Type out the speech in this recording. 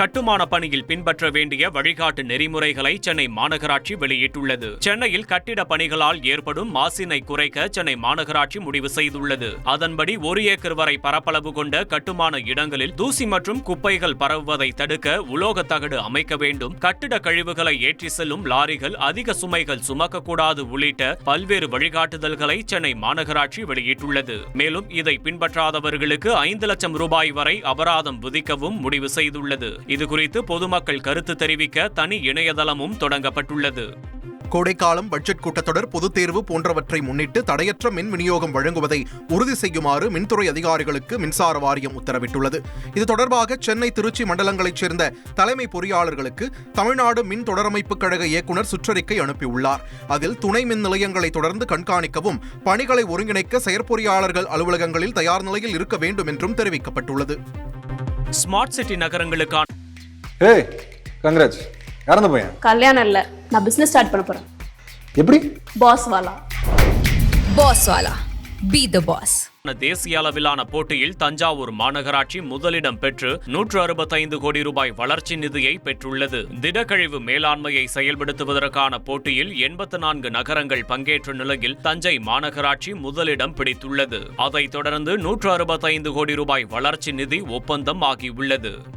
கட்டுமான பணியில் பின்பற்ற வேண்டிய வழிகாட்டு நெறிமுறைகளை சென்னை மாநகராட்சி வெளியிட்டுள்ளது. சென்னையில் கட்டிட பணிகளால் ஏற்படும் மாசினை குறைக்க சென்னை மாநகராட்சி முடிவு செய்துள்ளது. அதன்படி ஒரு ஏக்கர் வரை பரப்பளவு கொண்ட கட்டுமான இடங்களில் தூசி மற்றும் குப்பைகள் பரவுவதை தடுக்க உலோக தகடு அமைக்க வேண்டும். கட்டிட கழிவுகளை ஏற்றி செல்லும் லாரிகள் அதிக சுமைகள் சுமக்கக்கூடாது உள்ளிட்ட பல்வேறு வழிகாட்டுதல்களை சென்னை மாநகராட்சி வெளியிட்டுள்ளது. மேலும் இதை பின்பற்றாதவர்களுக்கு ஐந்து லட்சம் ரூபாய் வரை அபராதம் விதிக்கவும் முடிவு செய்துள்ளது. இதுகுறித்து பொதுமக்கள் கருத்து தெரிவிக்க தனி இணையதளமும் தொடங்கப்பட்டுள்ளது. கோடைக்காலம் பட்ஜெட் கூட்டத்தொடர் பொதுத் தேர்வு போன்றவற்றை முன்னிட்டு தடையற்ற மின் விநியோகம் வழங்குவதை உறுதி செய்யுமாறு மின்துறை அதிகாரிகளுக்கு மின்சார வாரியம் உத்தரவிட்டுள்ளது. இது தொடர்பாக சென்னை திருச்சி மண்டலங்களைச் சேர்ந்த தலைமை பொறியாளர்களுக்கு தமிழ்நாடு மின் தொடரமைப்பு கழக இயக்குநர் சுற்றறிக்கை அனுப்பியுள்ளார். அதில் துணை மின் நிலையங்களை தொடர்ந்து கண்காணிக்கவும் பணிகளை ஒருங்கிணைக்க செயற்பொறியாளர்கள் அலுவலகங்களில் தயார் நிலையில் இருக்க வேண்டும் என்றும் தெரிவிக்கப்பட்டுள்ளது. ஸ்மார்ட் சிட்டி நகரங்களுக்கான ஏய் கங்க்ராட்ஸ் இறந்த பையன்? கல்யாணம் இல்ல. நான் பிசினஸ் ஸ்டார்ட் பண்ண போறேன். எப்படி? பாஸ் வாலா. Boss Wala. Be the boss. தேசிய அளவிலான போட்டியில் தஞ்சாவூர் மாநகராட்சி முதலிடம் பெற்று நூற்று அறுபத்தைந்து கோடி ரூபாய் வளர்ச்சி நிதியை பெற்றுள்ளது. திடக்கழிவு மேலாண்மையை செயல்படுத்துவதற்கான போட்டியில் எண்பத்து நான்கு நகரங்கள் பங்கேற்ற நிலையில் தஞ்சை மாநகராட்சி முதலிடம் பிடித்துள்ளது. அதைத் தொடர்ந்து நூற்று அறுபத்தைந்து கோடி ரூபாய் வளர்ச்சி நிதி ஒப்பந்தம் ஆகியுள்ளது.